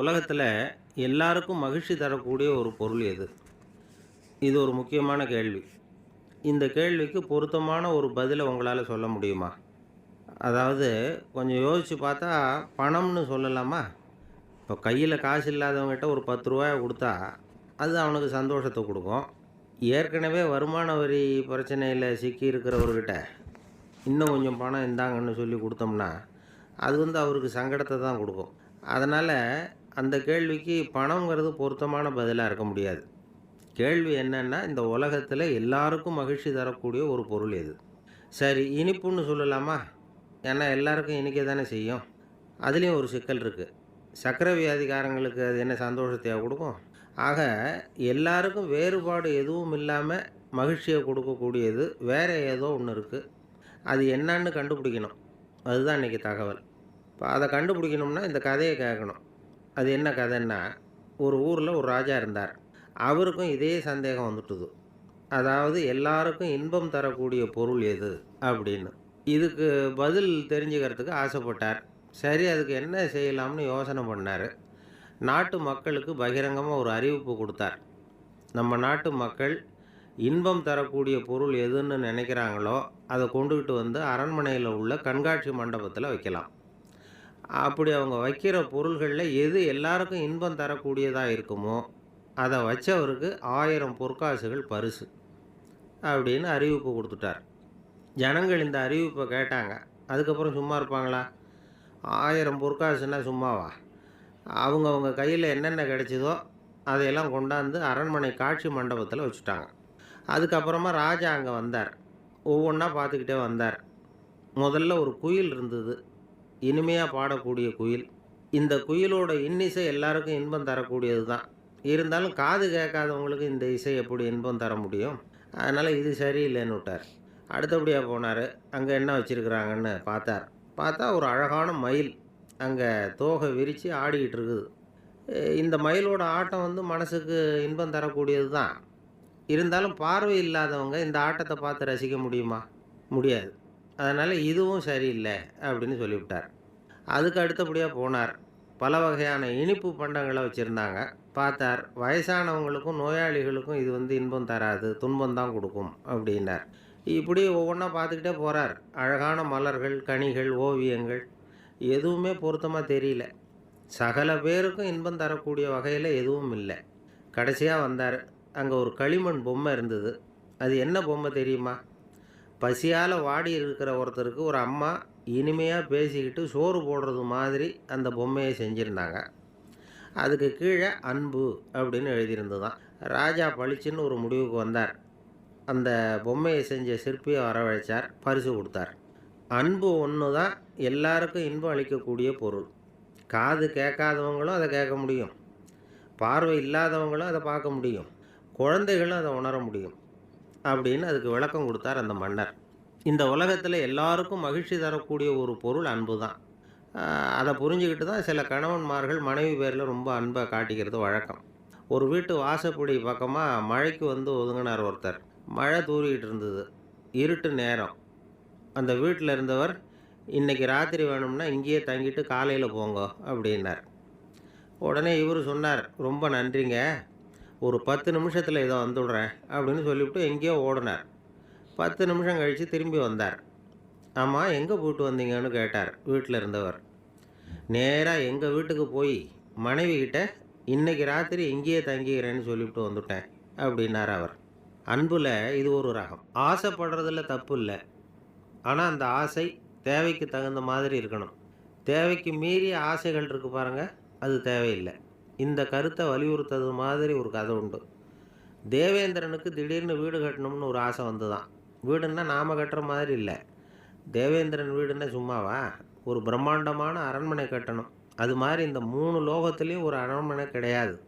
உலகத்தில் எல்லாருக்கும் மகிழ்ச்சி தரக்கூடிய ஒரு பொருள் எது? இது ஒரு முக்கியமான கேள்வி. இந்த கேள்விக்கு பொருத்தமான ஒரு பதிலை உங்களால் சொல்ல முடியுமா? அதாவது கொஞ்சம் யோசித்து பார்த்தா பணம்னு சொல்லலாமா? இப்போ கையில் காசு இல்லாதவங்ககிட்ட ஒரு பத்து ரூபாயை கொடுத்தா அது அவனுக்கு சந்தோஷத்தை கொடுக்கும். ஏற்கனவே வருமான வரி பிரச்சனையில் சிக்கி இருக்கிறவர்கிட்ட இன்னும் கொஞ்சம் பணம் இந்தாங்கன்னு சொல்லி கொடுத்தோம்னா அது வந்து அவருக்கு சங்கடத்தை தான் கொடுக்கும். அதனால் அந்த கேள்விக்கு பணங்கிறது பொருத்தமான பதிலாக இருக்க முடியாது. கேள்வி என்னென்னா இந்த உலகத்தில் எல்லாருக்கும் மகிழ்ச்சி தரக்கூடிய ஒரு பொருள் எது? சரி இனிப்புன்னு சொல்லலாமா? ஏன்னா எல்லாருக்கும் இனிக்க தானே செய்யும். அதுலேயும் ஒரு சிக்கல் இருக்குது சக்கரை வியாதிகாரங்களுக்கு அது என்ன சந்தோஷத்தையாக கொடுக்கும்? ஆக எல்லாருக்கும் வேறுபாடு எதுவும் இல்லாமல் மகிழ்ச்சியை கொடுக்கக்கூடியது வேறு ஏதோ ஒன்று இருக்குது அது என்னன்னு கண்டுபிடிக்கணும். அதுதான் இன்றைக்கி தகவல். இப்போ அதை கண்டுபிடிக்கணும்னா இந்த கதையை கேட்கணும். அது என்ன கதைன்னா ஒரு ஊரில் ஒரு ராஜா இருந்தார். அவருக்கும் இதே சந்தேகம் வந்துட்டுது. அதாவது எல்லாருக்கும் இன்பம் தரக்கூடிய பொருள் எது அப்படின்னு. இதுக்கு பதில் தெரிஞ்சுக்கிறதுக்கு ஆசைப்பட்டார். சரி அதுக்கு என்ன செய்யலாம்னு யோசனை பண்ணார். நாட்டு மக்களுக்கு பகிரங்கமாக ஒரு அறிவிப்பு கொடுத்தார். நம்ம நாட்டு மக்கள் இன்பம் தரக்கூடிய பொருள் எதுன்னு நினைக்கிறாங்களோ அதை கொண்டுக்கிட்டு வந்து அரண்மனையில் உள்ள கண்காட்சி மண்டபத்தில் வைக்கலாம். அப்படி அவங்க வைக்கிற பொருள்களில் எது எல்லாருக்கும் இன்பம் தரக்கூடியதாக இருக்குமோ அதை வச்சவருக்கு ஆயிரம் பொற்காசுகள் பரிசு அப்படின்னு அறிவிப்பு கொடுத்துட்டார். ஜனங்கள் இந்த அறிவிப்பை கேட்டாங்க. அதுக்கப்புறம் சும்மா இருப்பாங்களா? ஆயிரம் பொற்காசுன்னா சும்மாவா? அவங்க அவங்க கையில் என்னென்ன கிடைச்சதோ அதையெல்லாம் கொண்டாந்து அரண்மனை காட்சி மண்டபத்தில் வச்சுட்டாங்க. அதுக்கப்புறமா ராஜா அங்கே வந்தார். ஒவ்வொன்றா பார்த்துக்கிட்டே வந்தார். முதல்ல ஒரு குயில் இருந்தது. இனிமையாக பாடக்கூடிய குயில். இந்த குயிலோட இன்னிசை எல்லாருக்கும் இன்பம் தரக்கூடியது தான். இருந்தாலும் காது கேட்காதவங்களுக்கு இந்த இசை எப்படி இன்பம் தர முடியும்? அதனால் இது சரியில்லைன்னு விட்டார். அடுத்தபடியாக போனார். அங்கே என்ன வச்சுருக்குறாங்கன்னு பார்த்தார். பார்த்தா ஒரு அழகான மயில் அங்கே தோகை விரித்து ஆடிக்கிட்டு இருக்குது. இந்த மயிலோட ஆட்டம் வந்து மனசுக்கு இன்பம் தரக்கூடியது தான். இருந்தாலும் பார்வை இல்லாதவங்க இந்த ஆட்டத்தை பார்த்து ரசிக்க முடியுமா? முடியாது. அதனால் இதுவும் சரியில்லை அப்படின்னு சொல்லிவிட்டார். அதுக்கு அடுத்தபடியாக போனார். பல வகையான இனிப்பு பண்டங்களை வச்சுருந்தாங்க. பார்த்தார் வயசானவங்களுக்கும் நோயாளிகளுக்கும் இது வந்து இன்பம் தராது துன்பம் தான் கொடுக்கும் அப்படின்னார். இப்படி ஒவ்வொன்றா பார்த்துக்கிட்டே போகிறார் அழகான மலர்கள் கனிகள் ஓவியங்கள் எதுவுமே பொருத்தமாக தெரியல. சகல பேருக்கும் இன்பம் தரக்கூடிய வகையில் எதுவும் இல்லை. கடைசியாக வந்தார். அங்கே ஒரு களிமண் பொம்மை இருந்தது. அது என்ன பொம்மை தெரியுமா? பசியால் வாடி இருக்கிற ஒருத்தருக்கு ஒரு அம்மா இனிமையாக பேசிக்கிட்டு சோறு போடுறது மாதிரி அந்த பொம்மையை செஞ்சுருந்தாங்க. அதுக்கு கீழே அன்பு அப்படின்னு எழுதியிருந்ததுதான். ராஜா பளிச்சுன்னு ஒரு முடிவுக்கு வந்தார். அந்த பொம்மையை செஞ்ச சிற்பியை வரவழைச்சார் பரிசு கொடுத்தார். அன்பு ஒன்று தான் எல்லாருக்கும் இன்பம் அளிக்கக்கூடிய பொருள். காது கேட்காதவங்களும் அதை கேட்க முடியும். பார்வை இல்லாதவங்களும் அதை பார்க்க முடியும். குழந்தைகளும் அதை உணர முடியும். அப்படின்னு அதுக்கு விளக்கம் கொடுத்தார் அந்த மன்னர். இந்த உலகத்தில் எல்லாருக்கும் மகிழ்ச்சி தரக்கூடிய ஒரு பொருள் அன்பு தான் அதை புரிஞ்சுக்கிட்டு தான் சில கணவன்மார்கள் மனைவி பேரில் ரொம்ப அன்பை காட்டிக்கிறது வழக்கம். ஒரு வீட்டு வாசப்படி பக்கமாக மழைக்கு வந்து ஒதுங்கினார் ஒருத்தர். மழை தூறிக்கிட்டு இருந்தது. இருட்டு நேரம். அந்த வீட்டில் இருந்தவர் இன்றைக்கி ராத்திரி வேணும்னா இங்கேயே தங்கிட்டு காலையில் போங்க அப்படின்னார். உடனே இவர் சொன்னார் ரொம்ப நன்றிங்க. ஒரு பத்து நிமிஷத்தில் இதை வந்துவிடுறேன் அப்படின்னு சொல்லிவிட்டு எங்கேயோ ஓடினார். பத்து நிமிஷம் கழித்து திரும்பி வந்தார். ஆமாம் எங்கே போயிட்டு வந்தீங்கன்னு கேட்டார் வீட்டில் இருந்தவர். நேராக எங்கள் வீட்டுக்கு போய் மனைவி இன்றைக்கி ராத்திரி இங்கேயே தங்கிக்கிறேன்னு சொல்லிவிட்டு வந்துட்டேன் அப்படின்னார் அவர். அன்பில் இது ஒரு ரகம். ஆசைப்படுறதுல தப்பு இல்லை. ஆனால் அந்த ஆசை தேவைக்கு தகுந்த மாதிரி இருக்கணும். தேவைக்கு மீறிய ஆசைகள் இருக்குது பாருங்கள் அது தேவையில்லை. இந்த கருத்தை வலியுறுத்தது மாதிரி ஒரு கதை உண்டு. தேவேந்திரனுக்கு திடீர்னு வீடு கட்டணும்னு ஒரு ஆசை வந்துதான். வீடுன்னா நாம கட்டுற மாதிரி இல்லை. தேவேந்திரன் வீடுன்னா சும்மாவா? ஒரு பிரம்மாண்டமான அரண்மனை கட்டணும். அது மாதிரி இந்த மூணு லோகத்துலேயும் ஒரு அரண்மனை கிடையாது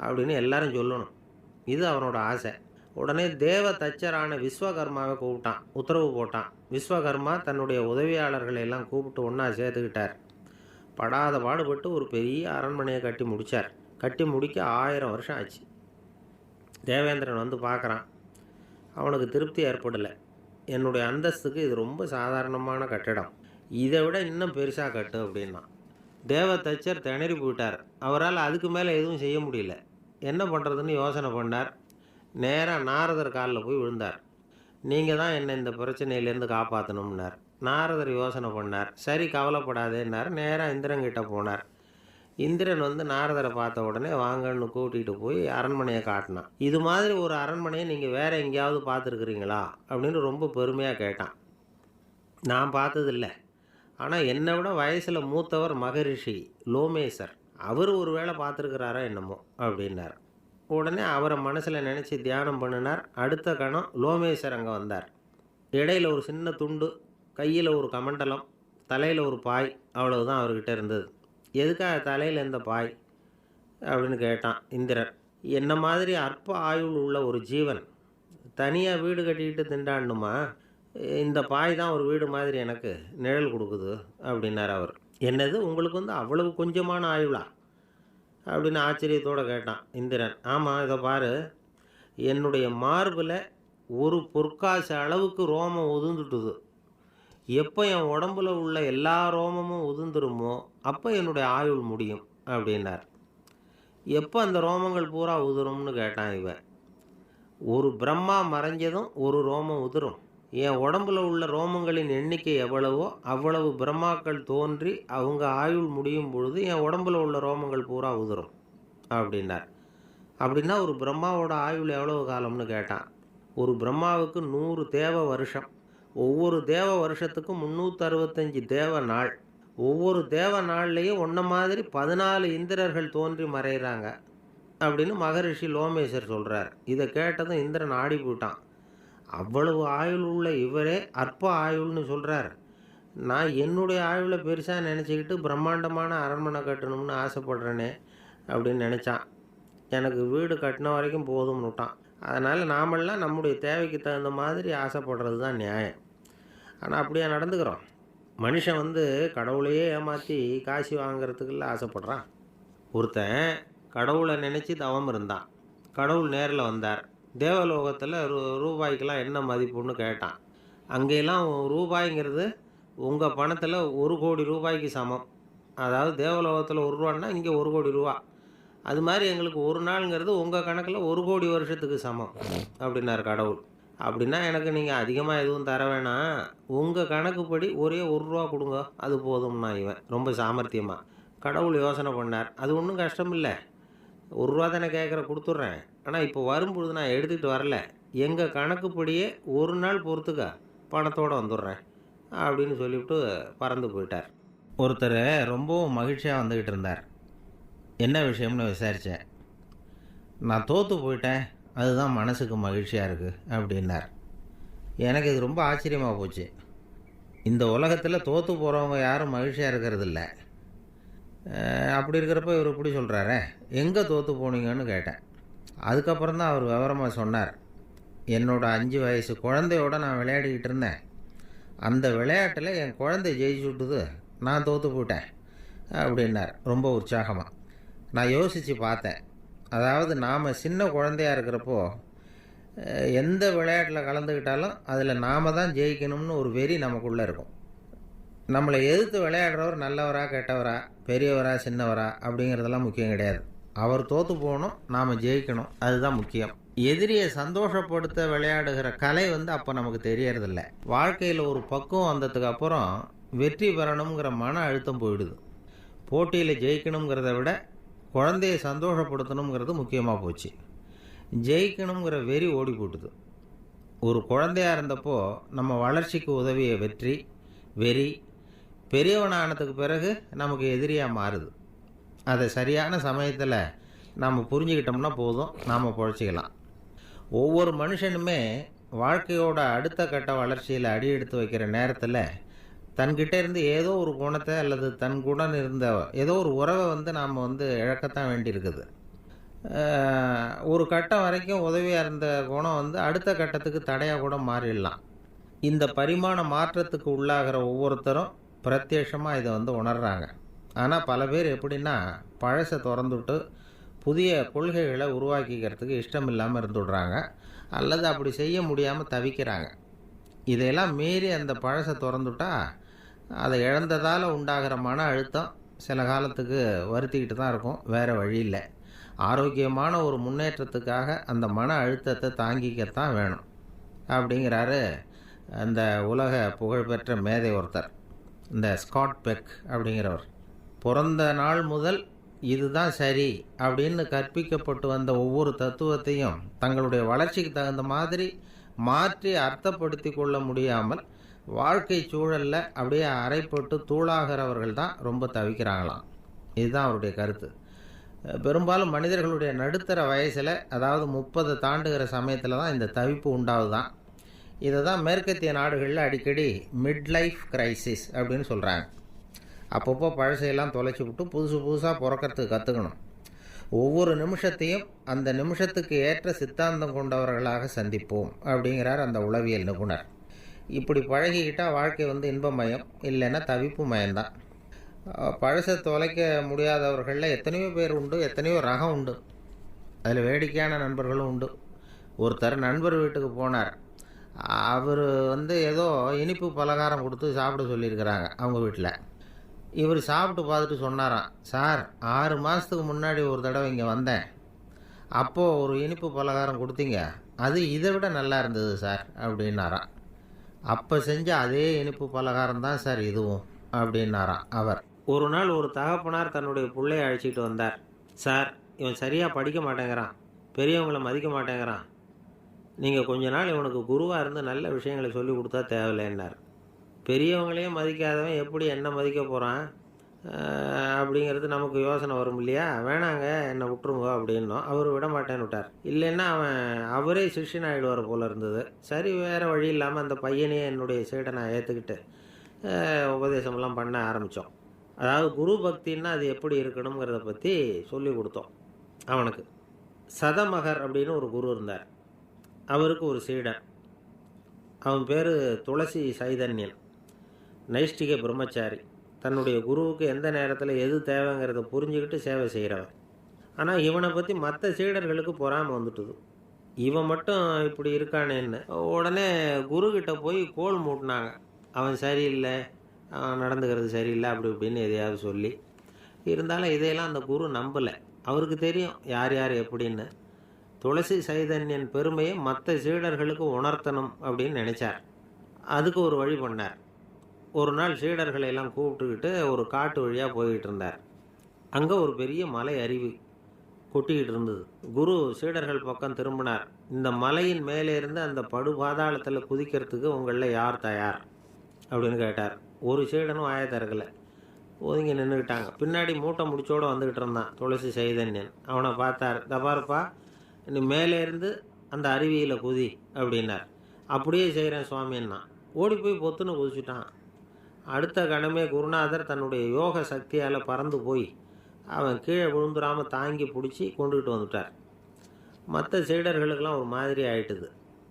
அப்படின்னு எல்லாரும் சொல்லணும். இது அவனோட ஆசை. உடனே தேவ தச்சரான விஸ்வகர்மாவை கூப்பிட்டான். உத்தரவு போட்டான். விஸ்வகர்மா தன்னுடைய உதவியாளர்களை எல்லாம் கூப்பிட்டு ஒன்றா சேர்த்துக்கிட்டார். படாத பாடுபட்டு ஒரு பெரிய அரண்மனையை கட்டி முடித்தார் கட்டி முடிக்க ஆயிரம் வருஷம் ஆச்சு. தேவேந்திரன் வந்து பார்க்குறான். அவனுக்கு திருப்தி ஏற்படலை. என்னுடைய அந்தஸ்துக்கு இது ரொம்ப சாதாரணமான கட்டிடம். இதை விட இன்னும் பெருசாக கட்டு அப்படின்னா. தேவ தச்சர் திணறி போயிட்டார். அவரால் அதுக்கு மேலே எதுவும் செய்ய முடியல. என்ன பண்ணுறதுன்னு யோசனை பண்ணார். நேராக நாரதர் காலில் போய் விழுந்தார். நீங்கள் தான் என்னை இந்த பிரச்சனையிலேருந்து காப்பாற்றணும்னார் நாரதர் யோசனை பண்ணார். சரி கவலைப்படாதேன்னார். நேராக இந்திரங்கிட்ட போனார். இந்திரன் வந்து நாரதரை பார்த்த உடனே வாங்கன்னு கூட்டிகிட்டு போய் அரண்மனையை காட்டினான். இது மாதிரி ஒரு அரண்மனையை நீங்கள் வேறு எங்கேயாவது பார்த்துருக்குறீங்களா? அப்படின்னு ரொம்ப பெருமையாக கேட்டான். நான் பார்த்ததில்ல. ஆனால் என்னை விட வயசில் மூத்தவர் மகரிஷி லோமேசர். அவர் ஒரு வேளை பார்த்துருக்கிறாரா என்னமோ அப்படின்னார். உடனே அவரை மனசில் நினச்சி தியானம் பண்ணினார். அடுத்த கணம் லோமேசர் அங்கே வந்தார். இடையில ஒரு சின்ன துண்டு கையில் ஒரு கமண்டலம் தலையில் ஒரு பாய் அவ்வளவுதான் அவர்கிட்ட இருந்தது. எதுக்காக தலையில் இந்த பாய்? அப்படின்னு கேட்டான் இந்திரன். என்ன மாதிரி அற்ப ஆயுள் உள்ள ஒரு ஜீவன். தனியாக வீடு கட்டிக்கிட்டு திண்டாடணுமா இந்த பாய் தான் ஒரு வீடு மாதிரி எனக்கு நிழல் கொடுக்குது அப்படின்னார் அவர். என்னது? உங்களுக்கு வந்து அவ்வளவு கொஞ்சமான ஆயுளா? அப்படின்னு ஆச்சரியத்தோடு கேட்டான் இந்திரன். ஆமாம் இதை பாரு. என்னுடைய மார்பில் ஒரு பொற்காசு அளவுக்கு ரோமம் ஒதுந்துட்டுது எப்போ என் உடம்புல உள்ள எல்லா ரோமமும் உதிர்ந்துருமோ அப்போ என்னுடைய ஆயுள் முடியும் அப்படின்னார். எப்போ அந்த ரோமங்கள் பூரா உதிரும்னு கேட்டான் இவன். ஒரு பிரம்மா மறைஞ்சதும் ஒரு ரோமம் உதிரும். என் உடம்புல உள்ள ரோமங்களின் எண்ணிக்கை எவ்வளவோ அவ்வளவு பிரம்மாக்கள் தோன்றி அவங்க ஆயுள் முடியும் பொழுது என் உடம்புல உள்ள ரோமங்கள் பூரா உதிரும் அப்படின்னார். அப்படின்னா ஒரு பிரம்மாவோட ஆயுள் எவ்வளவு காலம்னு கேட்டான். ஒரு பிரம்மாவுக்கு நூறு தேவ வருஷம். ஒவ்வொரு தேவ வருஷத்துக்கும் முந்நூற்றறுபத்தஞ்சு தேவ நாள். ஒவ்வொரு தேவ நாள்லேயும் ஒன்றை மாதிரி பதினாலு இந்திரர்கள் தோன்றி மறைகிறாங்க அப்படின்னு மகரிஷி லோமேஸ்வர் சொல்கிறார் இதை கேட்டதும் இந்திரன் ஆடி போயிட்டான். அவ்வளவு ஆயுள் உள்ள இவரே அற்ப ஆயுள்னு சொல்கிறார் நான் என்னுடைய ஆயுளை பெருசாக நினச்சிக்கிட்டு பிரம்மாண்டமான அரண்மனை கட்டணும்னு ஆசைப்படுறேனே அப்படின்னு நினச்சான். எனக்கு வீடு கட்டின வரைக்கும் போதும்னுட்டான். அதனால் நாமெல்லாம் நம்முடைய தேவைக்கு தகுந்த மாதிரி ஆசைப்படுறது தான் நியாயம். ஆனால் அப்படியே நடந்துக்கிறோம். மனுஷன் வந்து கடவுளையே ஏமாற்றி காசு வாங்குறதுக்குள்ள ஆசைப்படுறான். ஒருத்தன் கடவுளை நினச்சி தவம் இருந்தான். கடவுள் நேரில் வந்தார். தேவலோகத்தில் ரூ ரூபாய்க்கெலாம் என்ன மதிப்புன்னு கேட்டான். அங்கெல்லாம் ரூபாய்ங்கிறது உங்கள் பணத்தில் ஒரு கோடி ரூபாய்க்கு சமம். அதாவது தேவலோகத்தில் ஒரு ரூபான்னா இங்கே ஒரு கோடி ரூபா. அது மாதிரி எங்களுக்கு ஒரு நாளுங்கிறது உங்கள் கணக்கில் ஒரு கோடி வருஷத்துக்கு சமம். அப்படின்னார் கடவுள். அப்படின்னா எனக்கு நீங்கள் அதிகமாக எதுவும் தர வேணாம். உங்கள் கணக்குப்படி ஒரே ஒரு ரூபா கொடுங்க. அது போதும்னா இவன். ரொம்ப சாமர்த்தியமாக கடவுள் யோசனை பண்ணார். அது ஒன்றும் கஷ்டம் இல்லை. ஒரு ரூபா தானே கேட்குற கொடுத்துட்றேன். ஆனால் இப்போ வரும்பொழுது நான் எடுத்துகிட்டு வரல. எங்கள் கணக்குப்படியே ஒரு நாள் பொறுத்துக்க பணத்தோடு வந்துடுறேன். அப்படின்னு சொல்லிவிட்டு பறந்து போயிட்டார். ஒருத்தர் ரொம்பவும் மகிழ்ச்சியாக வந்துக்கிட்டு இருந்தார். என்ன விஷயம்னு விசாரித்தேன் நான் தோற்று போயிட்டேன். அதுதான் மனசுக்கு மகிழ்ச்சியாக இருக்குது அப்படின்னார். எனக்கு இது ரொம்ப ஆச்சரியமாக போச்சு. இந்த உலகத்தில் தோற்று போகிறவங்க யாரும் மகிழ்ச்சியாக இருக்கிறதில்ல. அப்படி இருக்கிறப்ப இவர் இப்படி சொல்கிறாரே எங்கே தோற்று போனீங்கன்னு கேட்டேன். அதுக்கப்புறம் தான் அவர் விவரமாக சொன்னார். என்னோட அஞ்சு வயசு குழந்தையோட நான் விளையாடிக்கிட்டு இருந்தேன். அந்த விளையாட்டில் என் குழந்தை ஜெயிச்சுட்டுது நான் தோற்று போயிட்டேன். அப்படின்னார் ரொம்ப உற்சாகமாக நான் யோசித்து பார்த்தேன் அதாவது நாம் சின்ன குழந்தையா இருக்கிறப்போ எந்த விளையாட்டில் கலந்துக்கிட்டாலும் அதில் நாம தான் ஜெயிக்கணும்னு ஒரு வெறி நமக்குள்ளே இருக்கும். நம்மளை எதிர்த்து விளையாடுறவர் நல்லவரா கெட்டவரா பெரியவரா சின்னவரா அப்படிங்கிறதெல்லாம் முக்கியம் கிடையாது. அவர் தோற்று போகணும் நாம் ஜெயிக்கணும் அதுதான் முக்கியம். எதிரியை சந்தோஷப்படுத்த விளையாடுகிற கலை வந்து அப்போ நமக்கு தெரியறதில்ல. வாழ்க்கையில் ஒரு பக்குவம் வந்ததுக்கு அப்புறம் வெற்றி பெறணுங்கிற மன அழுத்தம் போயிடுது. போட்டியில் ஜெயிக்கணுங்கிறத விட குழந்தையை சந்தோஷப்படுத்தணுங்கிறது முக்கியமாக போச்சு. ஜெயிக்கணுங்கிற வெறி ஓடி போட்டுது ஒரு குழந்தையாக இருந்தப்போ நம்ம வளர்ச்சிக்கு உதவிய வெற்றி வெறி பெரியவனானதுக்கு பிறகு நமக்கு எதிரியாக மாறுது. அதை சரியான சமயத்தில் நாம் புரிஞ்சுக்கிட்டோம்னா போதும் நாம் பொழைச்சிக்கலாம். ஒவ்வொரு மனுஷனுமே வாழ்க்கையோட அடுத்த கட்ட வளர்ச்சியில் அடி எடுத்து வைக்கிற நேரத்தில் தன்கிட்ட இருந்து ஏதோ ஒரு குணத்தை அல்லது தன் குடன் இருந்த ஏதோ ஒரு உறவை வந்து நாம் வந்து இழக்கத்தான் வேண்டியிருக்குது. ஒரு கட்டம் வரைக்கும் உதவியாக இருந்த குணம் வந்து அடுத்த கட்டத்துக்கு தடையாக கூட மாறிடலாம். இந்த பரிமாண மாற்றத்துக்கு உள்ளாகிற ஒவ்வொருத்தரும் பிரத்யட்சமாக இதை வந்து உணர்கிறாங்க ஆனால் பல பேர் எப்படின்னா பழசை திறந்துவிட்டு புதிய கொள்கைகளை உருவாக்கிக்கிறதுக்கு இஷ்டம் இல்லாமல் இருந்துடுறாங்க. அல்லது அப்படி செய்ய முடியாமல் தவிக்கிறாங்க. இதையெல்லாம் மீறி அந்த பழசை திறந்துட்டா அதை இழந்ததால் உண்டாகிற மன அழுத்தம் சில காலத்துக்கு வருத்திக்கிட்டு தான் இருக்கும். வேறு வழி இல்லை. ஆரோக்கியமான ஒரு முன்னேற்றத்துக்காக அந்த மன அழுத்தத்தை தாங்கிக்கத்தான் வேணும். அப்படிங்கிறாரு அந்த உலக புகழ்பெற்ற மேதை ஒருத்தர். இந்த ஸ்காட் பெக் அப்படிங்கிறவர். பிறந்த நாள் முதல் இதுதான் சரி அப்படின்னு கற்பிக்கப்பட்டு வந்த ஒவ்வொரு தத்துவத்தையும் தங்களுடைய வளர்ச்சிக்கு தகுந்த மாதிரி மாற்றி அர்த்தப்படுத்தி கொள்ள முடியாமல் வாழ்க்கை சூழலில் அப்படியே அரைப்பட்டு தூளாகிறவர்கள் தான் ரொம்ப தவிக்கிறாங்களாம். இதுதான் அவருடைய கருத்து. பெரும்பாலும் மனிதர்களுடைய நடுத்தர வயசில் அதாவது முப்பது தாண்டுகிற சமயத்தில் தான் இந்த தவிப்பு உண்டாகுதான் இதை தான் மேற்கத்திய நாடுகளில் அடிக்கடி மிட் லைஃப் கிரைசிஸ் அப்படின்னு சொல்கிறாங்க அப்பப்போ பழசையெல்லாம் தொலைச்சி விட்டு புதுசு புதுசாக பிறக்கிறதுக்கு கற்றுக்கணும் ஒவ்வொரு நிமிஷத்தையும் அந்த நிமிஷத்துக்கு ஏற்ற சித்தாந்தம் கொண்டவர்களாக சந்திப்போம் அப்படிங்கிறார் அந்த உளவியல் நிபுணர். இப்படி பழகிக்கிட்டால் வாழ்க்கை வந்து இன்பமயம் இல்லைன்னா தவிப்பு மயம்தான். பழசை தொலைக்க முடியாதவர்களில் எத்தனையோ பேர் உண்டு எத்தனையோ ரகம் உண்டு. அதில் வேடிக்கையான நண்பர்களும் உண்டு. ஒருத்தர் நண்பர் வீட்டுக்கு போனார். அவர் வந்து ஏதோ இனிப்பு பலகாரம் கொடுத்து சாப்பிட சொல்லியிருக்கிறாங்க அவங்க வீட்டில். இவர் சாப்பிட்டு பார்த்துட்டு சொன்னாராம் சார் ஆறு மாதத்துக்கு முன்னாடி ஒரு தடவை இங்கே வந்தேன். அப்போது ஒரு இனிப்பு பலகாரம் கொடுத்தீங்க. அது இதை விட நல்லா இருந்தது சார் அப்படின்னாராம். அப்போ செஞ்ச அதே இனிப்பு பலகாரம் தான் சார் இதுவும் அப்படின்னாராம் அவர். ஒரு நாள் ஒரு தகப்பனார் தன்னுடைய பிள்ளைய அழைச்சிட்டு வந்தார். சார் இவன் சரியாக படிக்க மாட்டேங்கிறான். பெரியவங்களை மதிக்க மாட்டேங்கிறான். நீங்கள் கொஞ்ச நாள் இவனுக்கு குருவாக இருந்து நல்ல விஷயங்களை சொல்லி கொடுத்தா தேவையில்லைன்னார். பெரியவங்களையே மதிக்காதவன் எப்படி என்ன மதிக்க போகிறான் அப்படிங்கிறது நமக்கு யோசனை வரும் இல்லையா? வேணாங்க என்னை விட்டுருங்க அப்படின்னோம். அவர் விட மாட்டேன்னு விட்டார். இல்லைன்னா அவன் அவரே சிஷ்யன் ஆகிடுவார் போல இருந்தது. சரி வேறு வழி இல்லாமல் அந்த பையனையே என்னுடைய சீடனை ஏற்றுக்கிட்டு உபதேசமெல்லாம் பண்ண ஆரம்பித்தோம் அதாவது குரு பக்தின்னா அது எப்படி இருக்கணுங்கிறத பற்றி சொல்லி கொடுத்தோம் அவனுக்கு. சதமகர் அப்படின்னு ஒரு குரு இருந்தார். அவருக்கு ஒரு சீடன் அவன் பேர் துளசி சைதன்யன். நைஷ்டிக பிரம்மச்சாரி. தன்னுடைய குருவுக்கு எந்த நேரத்தில் எது தேவைங்கிறத புரிஞ்சுக்கிட்டு சேவை செய்கிறவன் ஆனால் இவனை பற்றி மற்ற சீடர்களுக்கு பொறாமல் வந்துட்டுது. இவன் மட்டும் இப்படி இருக்கானேன்னு உடனே குருக்கிட்ட போய் கோல் மூட்டினாங்க. அவன் சரியில்லை நடந்துக்கிறது சரியில்லை அப்படி இப்படின்னு எதையாவது சொல்லி. இருந்தாலும் இதையெல்லாம் அந்த குரு நம்பலை. அவருக்கு தெரியும் யார் யார் எப்படின்னு. துளசி சைதன்யன் பெருமையை மற்ற சீடர்களுக்கு உணர்த்தணும் அப்படின்னு நினச்சார். அதுக்கு ஒரு வழி பண்ணார். ஒரு நாள் சீடர்களை எல்லாம் கூப்பிட்டுக்கிட்டு ஒரு காட்டு வழியாக போய்கிட்டு இருந்தார். அங்கே ஒரு பெரிய மலை அருவி கொட்டிக்கிட்டு இருந்தது. குரு சீடர்கள் பக்கம் திரும்பினார். இந்த மலையின் மேலே இருந்து அந்த படு பாதாளத்தில் குதிக்கிறதுக்கு உங்களில் யார் தயார்? அப்படின்னு கேட்டார். ஒரு சீடனும் ஆய திறக்கலை. ஒதுங்கி நின்றுக்கிட்டாங்க பின்னாடி மூட்டை முடிச்சோடு வந்துக்கிட்டு இருந்தான் துளசி சைதன்யன். அவனை பார்த்தார். தபாருப்பா நீ மேலே இருந்து அந்த அருவியில் குதி அப்படின்னார். அப்படியே செய்கிறேன் சுவாமின்னா ஓடி போய் பொத்துன்னு குதிச்சுட்டான். அடுத்த கணமே குருநாதர் தன்னுடைய யோக சக்தியால் பறந்து போய் அவன் கீழே விழுந்துடாமல் தாங்கி பிடிச்சி கொண்டுகிட்டு வந்துட்டார். மற்ற சீடர்களுக்கெல்லாம் ஒரு மாதிரி ஆயிட்டுது.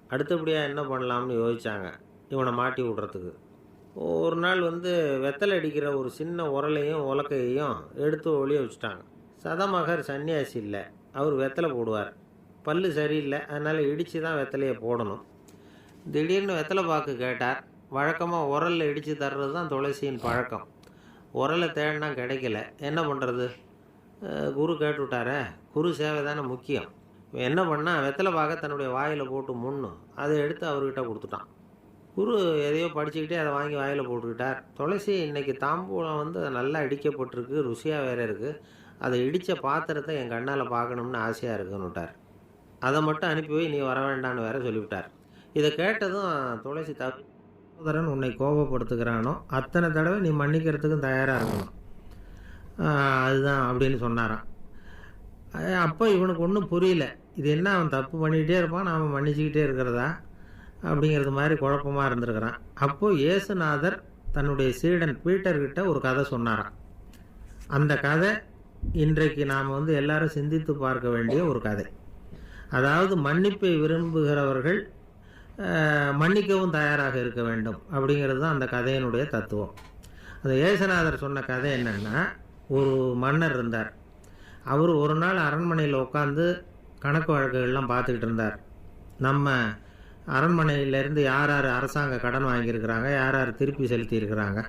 அடுத்தபடியாக என்ன பண்ணலாம்னு யோசித்தாங்க இவனை மாட்டி விடுறதுக்கு. ஒரு நாள் வந்து வெத்தலை அடிக்கிற ஒரு சின்ன உரலையும் உலக்கையையும் எடுத்து ஒளிய வச்சுட்டாங்க. சதமகர் சன்னியாசி இல்லை. அவர் வெத்தலை போடுவார். பல்லு சரியில்லை. அதனால் இடித்து தான் வெத்தலையை போடணும். திடீர்னு வெத்தலை பாக்கு கேட்டார். வழக்கமாக உரலில் இடித்து தர்றது தான் துளசியின் பழக்கம். உரலை தேடினா கிடைக்கல. என்ன பண்ணுறது குரு கேட்டுவிட்டாரே. குரு சேவை தானே முக்கியம். என்ன பண்ணால் வெத்தலை பாக தன்னுடைய வாயில் போட்டு முன்னும் அதை எடுத்து அவர்கிட்ட கொடுத்துட்டான். குரு எதையோ படிச்சுக்கிட்டே அதை வாங்கி வாயில் போட்டுக்கிட்டார். துளசி இன்றைக்கி தாம்பூலம் வந்து நல்லா இடிக்கப்பட்டிருக்கு ருசியாக வேறு இருக்குது அதை இடித்த பாத்திரத்தை என் கண்ணால் பார்க்கணும்னு ஆசையாக இருக்குன்னுட்டார். அதை மட்டும் அனுப்பி போய் நீ வர வேண்டான்னு வேற சொல்லிவிட்டார். இதை கேட்டதும் துளசி தப்பு சகோதரன் உன்னை கோபப்படுத்துகிறானோ அத்தனை தடவை நீ மன்னிக்கிறதுக்கும் தயாராக இருக்கணும். அதுதான் அப்படின்னு சொன்னாரான் அப்போ இவனுக்கு ஒன்றும் புரியல. இது என்ன அவன் தப்பு பண்ணிக்கிட்டே இருப்பான் நாம் மன்னிச்சுக்கிட்டே இருக்கிறதா? அப்படிங்கிறது மாதிரி குழப்பமாக இருந்திருக்கிறான். அப்போது இயேசுநாதர் தன்னுடைய சீடன் பீட்டர்கிட்ட ஒரு கதை சொன்னாராம். அந்த கதை இன்றைக்கு நாம் வந்து எல்லாரும் சிந்தித்து பார்க்க வேண்டிய ஒரு கதை. அதாவது மன்னிப்பை விரும்புகிறவர்கள் மன்னிக்கவும் தயாராக இருக்க வேண்டும் அப்படிங்கிறது தான் அந்த கதையினுடைய தத்துவம். அந்த ஏசநாதர் சொன்ன கதை என்னென்னா ஒரு மன்னர் இருந்தார். அவர் ஒரு நாள் அரண்மனையில் உட்காந்து கணக்கு வழக்குகள்லாம் பார்த்துக்கிட்டு இருந்தார். நம்ம அரண்மனையிலேருந்து யார் யார் அரசாங்க கடன் வாங்கியிருக்கிறாங்க யார் யார் திருப்பி செலுத்தியிருக்கிறாங்க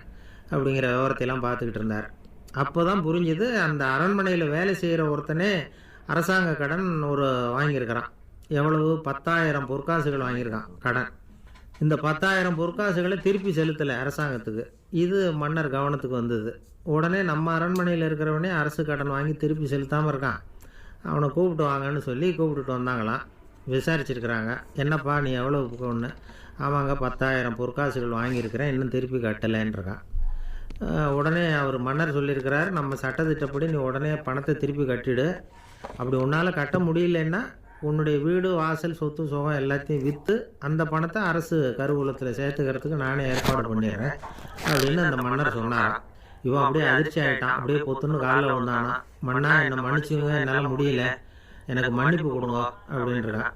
அப்படிங்கிற விவரத்தையெல்லாம் பார்த்துக்கிட்டு இருந்தார். அப்போ தான் புரிஞ்சுது அந்த அரண்மனையில் வேலை செய்கிற ஒருத்தனே அரசாங்க கடன் ஒரு வாங்கியிருக்கிறான். எவ்வளவு? பத்தாயிரம் பொற்காசுகள் வாங்கியிருக்கான் கடன். இந்த பத்தாயிரம் பொற்காசுகளை திருப்பி செலுத்தலை அரசாங்கத்துக்கு. இது மன்னர் கவனத்துக்கு வந்தது. உடனே நம்ம அரண்மனையில் இருக்கிறவனே அரசு கடன் வாங்கி திருப்பி செலுத்தாமல் இருக்கான். அவனை கூப்பிட்டு வாங்கன்னு சொல்லி கூப்பிட்டுட்டு வந்தாங்களாம். விசாரிச்சிருக்கிறாங்க. என்னப்பா நீ எவ்வளோ ஒன்று ஆமாங்க பத்தாயிரம் பொற்காசுகள் வாங்கியிருக்கிறேன். இன்னும் திருப்பி கட்டலைன்றிருக்கான். உடனே அவர் மன்னர் சொல்லியிருக்கிறார் நம்ம சட்டத்திட்டப்படி நீ உடனே பணத்தை திருப்பி கட்டிடு. அப்படி உன்னால் கட்ட முடியலன்னா உன்னுடைய வீடு வாசல் சொத்து சுகம் எல்லாத்தையும் விற்று அந்த பணத்தை அரசு கருவூலத்தில் சேர்த்துக்கிறதுக்கு நானே ஏற்பாடு பண்ணிடுறேன். அப்படின்னு அந்த மன்னர் சொன்னாராம் இவன் அப்படியே அதிர்ச்சி ஆகிட்டான் அப்படியே பொத்துன்னு காலில் வந்தானா மன்னா என்னை மன்னிச்சுங்க என்னால் முடியல. எனக்கு மன்னிப்பு கொடுங்க அப்படின்றான்.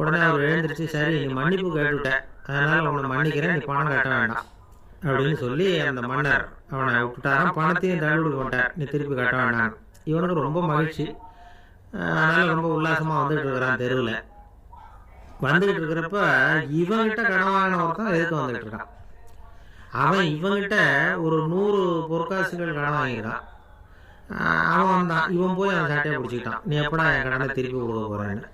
உடனே அவர் எழுந்திரிச்சு சரி நீ மன்னிப்பு கேட்டுவிட்டேன் அதனால் உன்னை மன்னிக்கிறேன். நீ பணம் கட்ட வேண்டாம். அப்படின்னு சொல்லி அந்த மன்னர் அவனை விட்டுட்டாரான் பணத்தையும் தள்ளுபடி போட்டார் நீ திருப்பி கட்ட வேண்டாம். இவனுக்கு ரொம்ப மகிழ்ச்சி. அதனால் ரொம்ப உல்லாசமாக வந்துட்டு இருக்கிறான் தெருவில். வந்துகிட்டு இருக்கிறப்ப இவன்கிட்ட கடன் வாங்கின ஒருத்தன் எதுக்கு வந்துட்டு இருக்கான்? அவன் இவங்கிட்ட ஒரு நூறு பொற்காசுகள் கடன் வாங்கிக்கிறான். அவன் வந்தான். இவன் போய் அவன் சட்டையை பிடிச்சிக்கிட்டான். நீ எப்படா என் கடனை திருப்பி கொடுக்க போறேன்னு?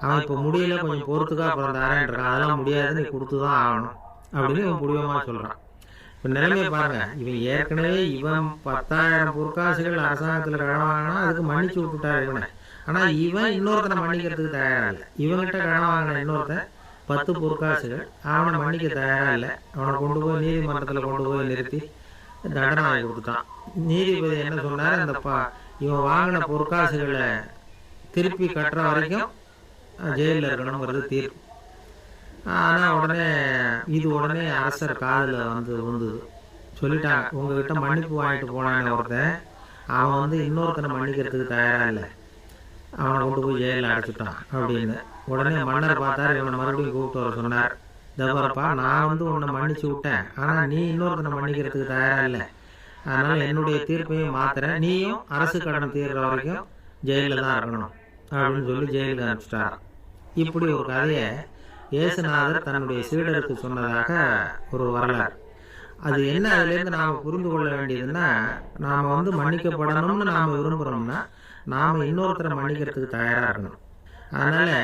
அவன் இப்போ முடியல கொஞ்சம் பொறுத்துக்கா அப்புறம் இருக்கான். அதெல்லாம் முடியாது. நீ கொடுத்து தான் ஆகணும். அப்படின்னு இவன் புடிவமாக சொல்கிறான் இப்போ நிலைமையை பாருங்க. இவன் ஏற்கனவே இவன் பத்தாயிரம் பொற்காசுகள் அரசாங்கத்தில் கடன் வாங்கினா அதுக்கு மன்னிச்சு விட்டுட்டார் இவனை. ஆனால் இவன் இன்னொருத்தனை மன்னிக்கிறதுக்கு தயாராக இல்லை. இவன்கிட்ட கடன் வாங்கின இன்னொருத்தன் பத்து பொற்காசுகள் அவனை மன்னிக்க தயாராக இல்லை. அவனை கொண்டு போய் நீதிமன்றத்தில் கொண்டு போய் நிறுத்தி தண்டனை வாங்கி கொடுத்தான் நீதிபதி என்ன சொன்னார்? இந்த பா இவன் வாங்கின பொற்காசுகளை திருப்பி கட்டுற வரைக்கும் ஜெயிலில் இருக்கணுங்கிறது தீர்ப்பு. ஆனால் உடனே இது உடனே அரசர் காதில் வந்து விழுந்தது சொல்லிட்டாங்க. உங்ககிட்ட மன்னிப்பு வாங்கிட்டு போனானே ஒருத்தன். அவன் வந்து இன்னொருத்தனை மன்னிக்கிறதுக்கு தயாராக இல்லை. அவனை கொண்டு போய் ஜெயிலில் அடைச்சிட்டான் அப்படின்னு உடனே மன்னர் பார்த்தார். இவனை மறுபடியும் கூப்பிட்டு வர சொன்னார். தவறப்பா நான் வந்து உன்னை மன்னிச்சு விட்டேன். ஆனால் நீ இன்னொருத்தனை மன்னிக்கிறதுக்கு தயாராக இல்லை. அதனால் என்னுடைய தீர்ப்பையும் மாத்துறேன். நீயும் அரசு கடன் தீர்ற வரைக்கும் ஜெயிலில் தான் இருக்கணும். அப்படின்னு சொல்லி ஜெயிலுக்கு அனுப்பிச்சிட்டார். இப்படி ஒரு கதையை இயேசுநாதர் தன்னுடைய சீடருக்கு சொன்னதாக ஒரு வரலாறு. அது என்ன அதுலேருந்து நாம் புரிந்து கொள்ள வேண்டியதுன்னா நாம் வந்து மன்னிக்கப்படணும்னு நாம் விரும்புகிறோம்னா நாம் இன்னொருத்தரை மன்னிக்கிறதுக்கு தயாராக இருக்கணும். அதனால்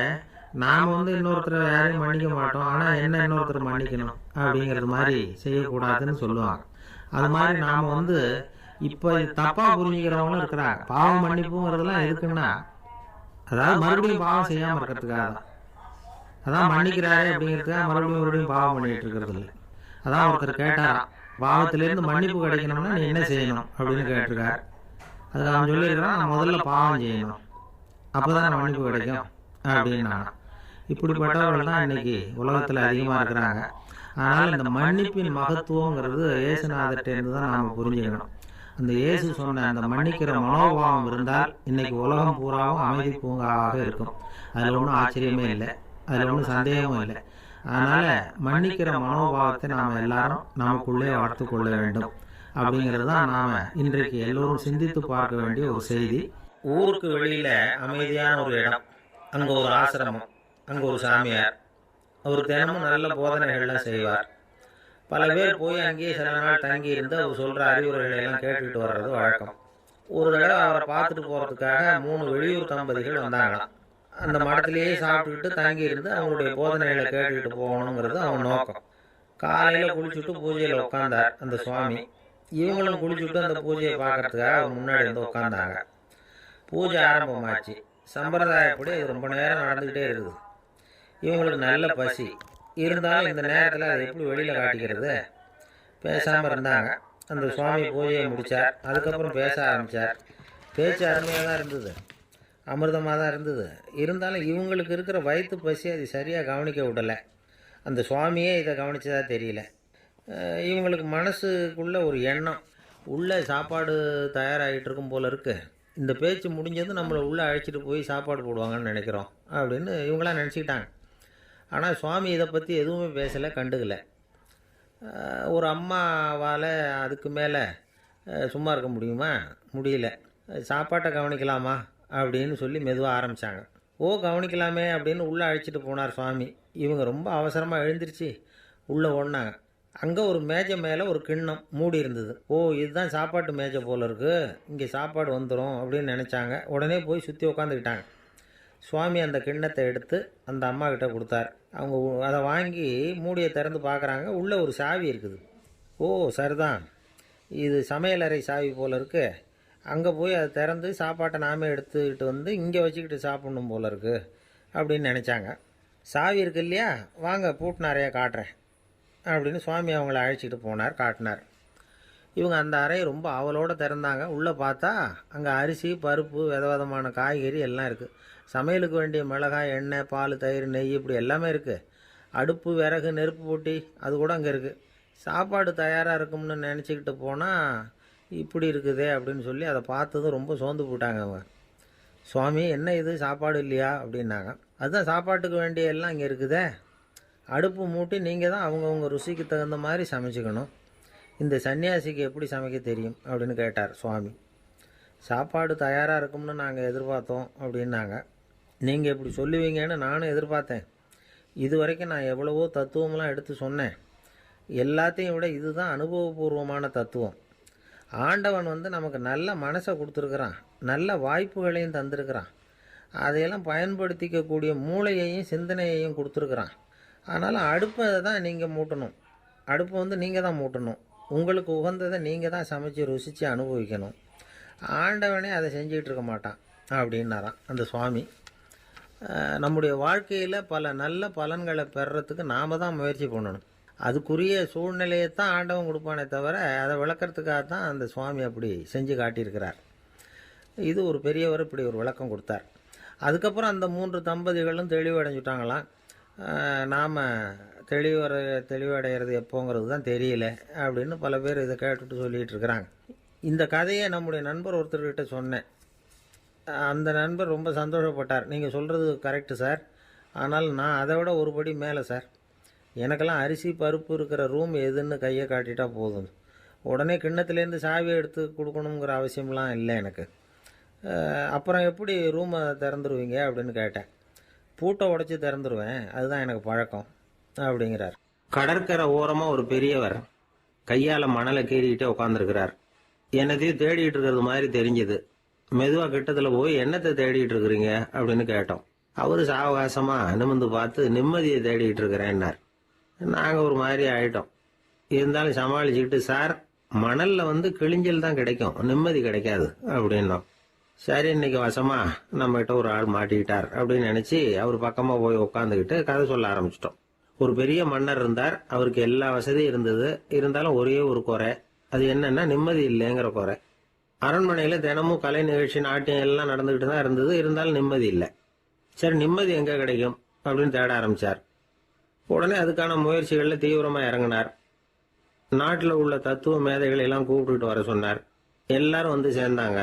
நாம் வந்து இன்னொருத்தரை யாரையும் மன்னிக்க மாட்டோம். ஆனால் என்ன இன்னொருத்தர் மன்னிக்கணும் அப்படிங்கிறது மாதிரி செய்யக்கூடாதுன்னு சொல்லுவாங்க. அது மாதிரி நாம் வந்து இப்போ தப்பாக புரிஞ்சுக்கிறவங்களும் இருக்கிறாங்க. பாவம் மன்னிப்புங்கிறதெல்லாம் எதுக்குன்னா அதாவது மறுபடியும் பாவம் செய்யாமல் இருக்கிறதுக்காக. தான் அதான் மன்னிக்கிறாரே அப்படிங்கிறதுக்காக மறுபடியும் மறுபடியும் பாவம் பண்ணிட்டு இருக்கிறது இல்லை. அதான் ஒருத்தர் கேட்டாராம் பாவத்திலேருந்து மன்னிப்பு கிடைக்கணும்னா நீ என்ன செய்யணும் அப்படின்னு கேட்டிருக்காரு. அதுக்கு அவன் சொல்லியிருக்கிறான் நான் முதல்ல பாவம் செய்யணும். அப்போ தான் மன்னிப்பு கிடைக்கும் அப்படின்னு இப்படிப்பட்டவர்கள் தான் இன்னைக்கு உலகத்தில் அதிகமாக இருக்கிறாங்க. அதனால் இந்த மன்னிப்பின் மகத்துவங்கிறது இயேசுநாதர்கிட்டேருந்து தான் நாம் புரிஞ்சுக்கணும். அந்த இயேசு சொன்ன அந்த மன்னிக்கிற மனோபாவம் இருந்தால் இன்னைக்கு உலகம் பூராவும் அமைதி பூங்காவாக இருக்கும். அதில் ஒன்றும் ஆச்சரியமே இல்லை அதில் ஒன்றும் சந்தேகமும் இல்லை. அதனால் மன்னிக்கிற மனோபாவத்தை நாம் எல்லாரும் நமக்குள்ளே வளர்த்து கொள்ள வேண்டும். அப்படிங்கிறது தான் நாம் இன்றைக்கு எல்லோரும் சிந்தித்து பார்க்க வேண்டிய ஒரு செய்தி. ஊருக்கு வெளியில் அமைதியான ஒரு இடம். அங்கே ஒரு ஆசிரமம். அங்கே ஒரு சாமியார். அவர் தினமும் நல்ல போதனைகள்லாம் செய்வார். பல பேர் போய் அங்கேயே சில நாள் தங்கி இருந்து அவர் சொல்கிற அறிவுரைகளை எல்லாம் கேட்டுக்கிட்டு வர்றது வழக்கம். ஒரு தடவை அவரை பார்த்துட்டு போகிறதுக்காக மூணு வெளியூர் தம்பதிகள் வந்தாங்களாம். அந்த மடத்திலேயே சாப்பிட்டுக்கிட்டு தங்கி இருந்து அவங்களுடைய போதனைகளை கேட்டுக்கிட்டு போகணுங்கிறது அவன் நோக்கம். காலையில் குளிச்சுட்டு பூஜையில் உட்காந்தார் அந்த சுவாமி. இவங்களும் குளிச்சுட்டு அந்த பூஜையை பார்க்கறதுக்காக அவர் முன்னாடி வந்து உட்காந்தாங்க பூஜை ஆரம்பமாச்சு. சம்பிரதாயப்படி அது ரொம்ப நேரம் நடந்துக்கிட்டே இருக்குது. இவங்களுக்கு நல்ல பசி. இருந்தாலும் இந்த நேரத்தில் அதை எப்படி வெளியில் காட்டிக்கிறது? பேசாமல் இருந்தாங்க. அந்த சுவாமி பூஜையை முடித்தார் அதுக்கப்புறம் பேச ஆரம்பித்தார் பேச்சு அருமையாக தான் இருந்தது. அமிர்தமாக தான் இருந்தது. இருந்தாலும் இவங்களுக்கு இருக்கிற வயிற்று பசி அது சரியாக கவனிக்க விடலை. அந்த சுவாமியே இதை கவனிச்சதா தெரியல. இவங்களுக்கு மனசுக்குள்ளே ஒரு எண்ணம். உள்ளே சாப்பாடு தயாராகிட்டு இருக்கும் போல் இருக்கு. இந்த பேச்சு முடிஞ்சது நம்மளை உள்ளே அழைச்சிட்டு போய் சாப்பாடு போடுவாங்கன்னு நினைக்கிறோம் அப்படின்னு இவங்களாம் நினச்சிக்கிட்டாங்க. ஆனால் சுவாமி இதை பற்றி எதுவுமே பேசலை கண்டுக்கல. ஒரு அம்மாவால் அதுக்கு மேலே சும்மா இருக்க முடியுமா? முடியல. சாப்பாட்டை கவனிக்கலாமா? அப்படின்னு சொல்லி மெதுவாக ஆரம்பித்தாங்க ஓ கவனிக்கலாமே அப்படின்னு உள்ளே அழைச்சிட்டு போனார் சுவாமி. இவங்க ரொம்ப அவசரமாக எழுந்திருச்சு உள்ளே ஓடினாங்க. அங்கே ஒரு மேஜை மேலே ஒரு கிண்ணம் மூடி இருந்தது. ஓ இதுதான் சாப்பாட்டு மேஜை போல் இருக்குது இங்கே சாப்பாடு வந்துடும் அப்படின்னு நினச்சாங்க. உடனே போய் சுற்றி உக்காந்துக்கிட்டாங்க. சுவாமி அந்த கிண்ணத்தை எடுத்து அந்த அம்மா கிட்ட கொடுத்தார். அவங்க அதை வாங்கி மூடியை திறந்து பார்க்குறாங்க உள்ளே ஒரு சாவி இருக்குது. ஓ சரிதான். இது சமையலறை சாவி போல் இருக்குது அங்கே போய் அதை திறந்து சாப்பாட்டை நாமே எடுத்துக்கிட்டு வந்து இங்கே வச்சுக்கிட்டு சாப்பிடணும் போல இருக்குது அப்படின்னு நினச்சாங்க. சாவி இருக்கு இல்லையா? வாங்க பூட்டு நிறையா காட்டுறேன் அப்படின்னு சுவாமி அவங்கள அழைச்சிட்டு போனார் காட்டினார். இவங்க அந்த அறையை ரொம்ப அவலோடு திறந்தாங்க. உள்ளே பார்த்தா அங்கே அரிசி பருப்பு வித விதமான காய்கறி எல்லாம் இருக்குது சமையலுக்கு வேண்டிய மிளகாய் எண்ணெய் பால் தயிர் நெய் இப்படி எல்லாமே இருக்குது அடுப்பு விறகு நெருப்பு போட்டி அது கூட அங்கே இருக்குது சாப்பாடு தயாராக இருக்கும்னு நினச்சிக்கிட்டு போனால் இப்படி இருக்குதே அப்படின்னு சொல்லி அதை பார்த்ததும் ரொம்ப சோர்ந்து போட்டாங்க அவங்க. சுவாமி என்ன இது? சாப்பாடு இல்லையா? அப்படின்னாங்க. அதுதான் சாப்பாட்டுக்கு வேண்டிய எல்லாம் இங்கே இருக்குதே. அடுப்பு மூட்டி நீங்கள் தான் அவங்கவுங்க ருசிக்கு தகுந்த மாதிரி சமைச்சுக்கணும். இந்த சன்னியாசிக்கு எப்படி சமைக்க தெரியும்? அப்படின்னு கேட்டார் சுவாமி. சாப்பாடு தயாராக இருக்கும்னு நாங்கள் எதிர்பார்த்தோம் அப்படின்னாங்க. நீங்கள் இப்படி சொல்லுவீங்கன்னு நானும் எதிர்பார்த்தேன். இது வரைக்கும் நான் எவ்வளவோ தத்துவம்லாம் எடுத்து சொன்னேன். எல்லாத்தையும் விட இதுதான் அனுபவபூர்வமான தத்துவம். ஆண்டவன் வந்து நமக்கு நல்ல மனசை கொடுத்துருக்குறான். நல்ல வாய்ப்புகளையும் தந்திருக்கிறான். அதையெல்லாம் பயன்படுத்திக்கக்கூடிய மூளையையும் சிந்தனையையும் கொடுத்துருக்குறான். அதனால் அடுப்பை தான் நீங்கள் மூட்டணும். அடுப்பை வந்து நீங்கள் தான் மூட்டணும். உங்களுக்கு உகந்ததை நீங்கள் தான் சமைச்சு ருசித்து அனுபவிக்கணும். ஆண்டவனே அதை செஞ்சிகிட்டு இருக்க மாட்டான் அப்படின்னாராம் அந்த சுவாமி. நம்முடைய வாழ்க்கையில் பல நல்ல பலன்களை பெறுறதுக்கு நாம் தான் முயற்சி பண்ணணும். அதுக்குரிய சூழ்நிலையை தான் ஆண்டவன் கொடுப்பானே தவிர அதை விளக்கிறதுக்காக தான் அந்த சுவாமி அப்படி செஞ்சு காட்டியிருக்கிறார். இது ஒரு பெரியவர் இப்படி ஒரு விளக்கம் கொடுத்தார். அதுக்கப்புறம் அந்த மூன்று தம்பதிகளும் தெளிவடைஞ்சுட்டாங்களாம். நாம் தெளிவர தெளிவடைகிறது எப்போங்கிறது தான் தெரியல அப்படின்னு பல பேர் இதை கேட்டுட்டு சொல்லிகிட்டு இருக்கிறாங்க. இந்த கதையை நம்முடைய நண்பர் ஒருத்தர்கிட்ட சொன்னேன். அந்த நண்பர் ரொம்ப சந்தோஷப்பட்டார். நீங்கள் சொல்கிறது கரெக்டு சார் ஆனால் நான் அதை விட ஒரு படி மேலே சார் எனக்கெல்லாம் அரிசி பருப்பு இருக்கிற ரூம் எதுன்னு கையை காட்டிட்டா போதும். உடனே கிண்ணத்துலேருந்து சாவியை எடுத்து கொடுக்கணுங்கிற அவசியம்லாம் இல்லை எனக்கு. அப்புறம் எப்படி ரூமை திறந்துருவீங்க அப்படின்னு கேட்டேன். பூட்டை உடச்சி திறந்துருவேன். அதுதான் எனக்கு பழக்கம் அப்படிங்கிறார். கடற்கரை ஓரமாக ஒரு பெரியவர் கையால் மணலை கீறிக்கிட்டே உட்காந்துருக்கிறார் என்னத்தையும் தேடிட்டு இருக்கிறது மாதிரி தெரிஞ்சுது. மெதுவாக கிட்டத்தில் போய் என்னத்தை தேடிட்டு இருக்கிறீங்க? அப்படின்னு கேட்டோம். அவர் சாவகாசமாக நிமிந்து பார்த்து நிம்மதியை தேடிட்டு இருக்கிறேன்னார் நாங்கள் ஒரு மாதிரி ஆகிட்டோம் இருந்தாலும் சமாளிச்சுக்கிட்டு சார் மணலில் வந்து கிழிஞ்சல் தான் கிடைக்கும். நிம்மதி கிடைக்காது அப்படின்னோம். சரி இன்னைக்கு வசமா? நம்மகிட்ட ஒரு ஆள் மாட்டிக்கிட்டார் அப்படின்னு நினச்சி அவர் பக்கமாக போய் உட்காந்துக்கிட்டு கதை சொல்ல ஆரம்பிச்சிட்டோம். ஒரு பெரிய மன்னர் இருந்தார். அவருக்கு எல்லா வசதியும் இருந்தது. இருந்தாலும் ஒரே ஒரு குறை. அது என்னன்னா நிம்மதி இல்லைங்கிற குறை. அரண்மனையில் தினமும் கலை நிகழ்ச்சி நாட்டியம் எல்லாம் நடந்துக்கிட்டு தான் இருந்தது. இருந்தாலும் நிம்மதி இல்லை. சரி நிம்மதி எங்கே கிடைக்கும்? அப்படின்னு தேட ஆரம்பிச்சார். உடனே அதுக்கான முயற்சிகளில் தீவிரமாக இறங்கினார். நாட்டில் உள்ள தத்துவ மேதைகளை எல்லாம் கூப்பிட்டுட்டு வர சொன்னார். எல்லாரும் வந்து சேர்ந்தாங்க.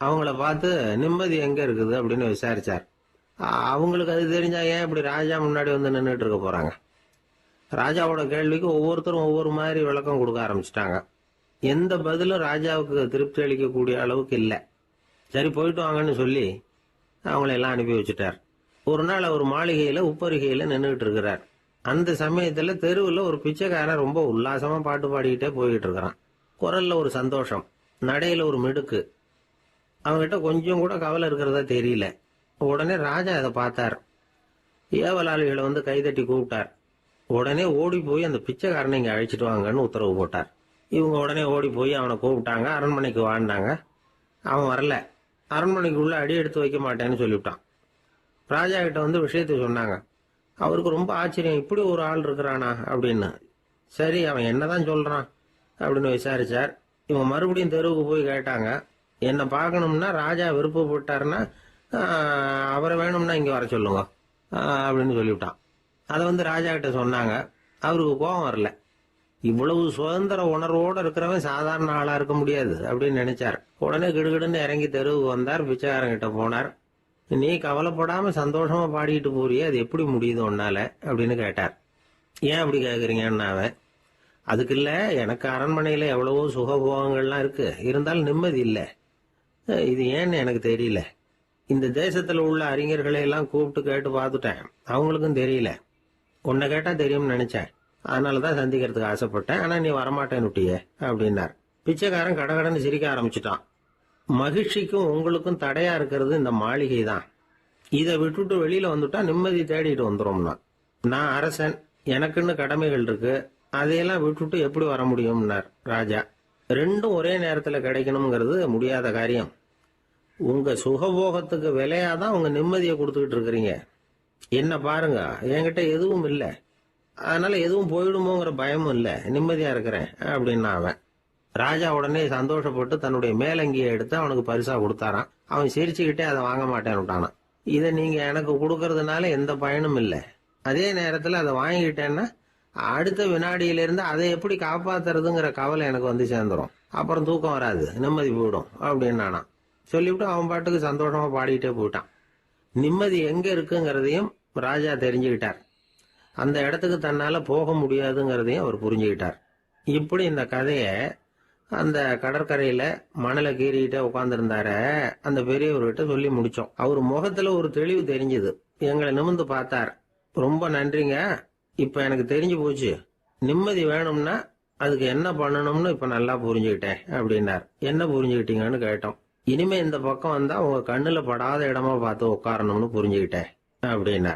அவங்கள பார்த்து நிம்மதி எங்கே இருக்குது? அப்படின்னு விசாரித்தார் அவங்களுக்கு அது தெரிஞ்சா ஏன் இப்படி ராஜா முன்னாடி வந்து நின்றுட்டு இருக்க போகிறாங்க ராஜாவோட கேள்விக்கு ஒவ்வொருத்தரும் ஒவ்வொரு மாதிரி விளக்கம் கொடுக்க ஆரம்பிச்சிட்டாங்க. எந்த பதிலும் ராஜாவுக்கு திருப்தி அளிக்கக்கூடிய அளவுக்கு இல்லை. சரி போயிட்டு வாங்கன்னு சொல்லி அவங்கள எல்லாம் அனுப்பி வச்சுட்டார். ஒரு நாள் அவர் மாளிகையில் உப்பருகையில் நின்றுட்டு இருக்கிறார். அந்த சமயத்தில் தெருவில் ஒரு பிச்சைக்காரன் ரொம்ப உல்லாசமாக பாட்டு பாடிக்கிட்டே போய்கிட்டு இருக்கிறான் குரல்ல ஒரு சந்தோஷம் நடையில் ஒரு மிடுக்கு. அவங்ககிட்ட கொஞ்சம் கூட கவலை இருக்கிறதா தெரியல. உடனே ராஜா அதை பார்த்தார். ஏவலாளிகளை வந்து கைதட்டி கூப்பிட்டார். உடனே ஓடி போய் அந்த பிச்சைக்காரனை இங்கே அழைச்சிட்டு வாங்கன்னு உத்தரவு போட்டார். இவங்க உடனே ஓடி போய் அவனை கூப்பிட்டாங்க. அரண்மனைக்கு வாழ்ந்தாங்க அவன் வரல. அரண்மனைக்குள்ள அடி எடுத்து வைக்க மாட்டேன்னு சொல்லிவிட்டான். ராஜா கிட்ட வந்து விஷயத்தை சொன்னாங்க. அவருக்கு ரொம்ப ஆச்சரியம் இப்படி ஒரு ஆள் இருக்கிறானா அப்படின்னு. சரி அவன் என்னதான் சொல்றான் அப்படின்னு விசாரிச்சார். இவன் மறுபடியும் தெருவுக்கு போய் கேட்டாங்க என்னை பார்க்கணும்னா ராஜா விருப்பப்பட்டாருன்னா அவரை வேணும்னா இங்கே வர சொல்லுங்க அப்படின்னு சொல்லிவிட்டான். அதை வந்து ராஜா கிட்ட சொன்னாங்க அவருக்கு கோபம் வரல. இவ்வளவு சுதந்திர உணர்வோடு இருக்கிறவன் சாதாரண ஆளாக இருக்க முடியாது அப்படின்னு நினைச்சார். உடனே கிடுகிடுன்னு இறங்கி தெருவுக்கு வந்தார் பிச்சைக்காரங்கிட்ட போனார். நீ கவலைப்படாம சந்தோஷமா பாடிட்டு போறியே அது எப்படி முடியுது உன்னால? அப்படின்னு கேட்டார். ஏன் அப்படி கேக்குறீங்கன்னு அவன் அதுக்கு இல்ல எனக்கு அரண்மனையில எவ்வளவோ சுகபோகங்கள்லாம் இருக்கு. இருந்தாலும் நிம்மதி இல்லை. இது ஏன்னு எனக்கு தெரியல. இந்த தேசத்துல உள்ள அறிஞர்களை எல்லாம் கூப்பிட்டு கேட்டு பார்த்துட்டேன். அவங்களுக்கும் தெரியல. உன்னை கேட்டா தெரியும்னு நினைச்சேன். அதனால தான் சந்திக்கிறதுக்கு ஆசைப்பட்டேன். ஆனால் நீ வரமாட்டேன்னு விட்டியே அப்படின்னார். பிச்சைக்காரன் கடகடன்னு சிரிக்க ஆரம்பிச்சிட்டான். மகிழ்ச்சிக்கும் உங்களுக்கும் தடையா இருக்கிறது இந்த மாளிகை தான் இதை விட்டுட்டு வெளியில வந்துட்டா நிம்மதி தேடிட்டு வந்துடும்னா நான் அரசன் எனக்குன்னு கடமைகள் இருக்கு. அதையெல்லாம் விட்டுட்டு எப்படி வர முடியும்னார் ராஜா? ரெண்டும் ஒரே நேரத்தில் கிடைக்கணுங்கிறது முடியாத காரியம். உங்க சுகபோகத்துக்கு விலையாதான் உங்க நிம்மதியை கொடுத்துக்கிட்டு இருக்கிறீங்க. என்ன பாருங்க என்கிட்ட எதுவும் இல்லை. அதனால எதுவும் போயிடுமோங்கிற பயமும் இல்லை. நிம்மதியா இருக்கிறேன் அப்படின்னா அவன். ராஜா உடனே சந்தோஷப்பட்டு தன்னுடைய மேலங்கியை எடுத்து அவனுக்கு பரிசா கொடுத்தாராம். அவன் சிரிச்சுக்கிட்டே அதை வாங்க மாட்டேன்னுட்டானான் இதை நீங்க எனக்கு கொடுக்கறதுனால எந்த பயனும் இல்லை. அதே நேரத்தில் அதை வாங்கிக்கிட்டேன்னா அடுத்த வினாடியிலிருந்து அதை எப்படி காப்பாத்துறதுங்கிற கவலை எனக்கு வந்து சேர்ந்துரும். அப்புறம் தூக்கம் வராது நிம்மதி போயிடும் அப்படின்னானா சொல்லிவிட்டு அவன் பாட்டுக்கு சந்தோஷமா பாடிக்கிட்டே போயிட்டான். நிம்மதி எங்க இருக்குங்கிறதையும் ராஜா தெரிஞ்சுக்கிட்டார். அந்த இடத்துக்கு தன்னால போக முடியாதுங்கிறதையும் அவர் புரிஞ்சுக்கிட்டார். இப்படி இந்த கதையை அந்த கடற்கரையில மணலை கீறிக்கிட்டே உட்காந்துருந்தார அந்த பெரியவர்கிட்ட சொல்லி முடிச்சோம். அவர் முகத்துல ஒரு தெளிவு தெரிஞ்சுது. எங்களை நிமிந்து பார்த்தார். ரொம்ப நன்றிங்க. இப்ப எனக்கு தெரிஞ்சு போச்சு. நிம்மதி வேணும்னா அதுக்கு என்ன பண்ணணும்னு இப்ப நல்லா புரிஞ்சுக்கிட்டேன் அப்படின்னார். என்ன புரிஞ்சுக்கிட்டீங்கன்னு கேட்டோம். இனிமே இந்த பக்கம் வந்தா உங்க கண்ணுல படாத இடமா பார்த்து உட்காரணும்னு புரிஞ்சுக்கிட்டேன் அப்படின்னார்.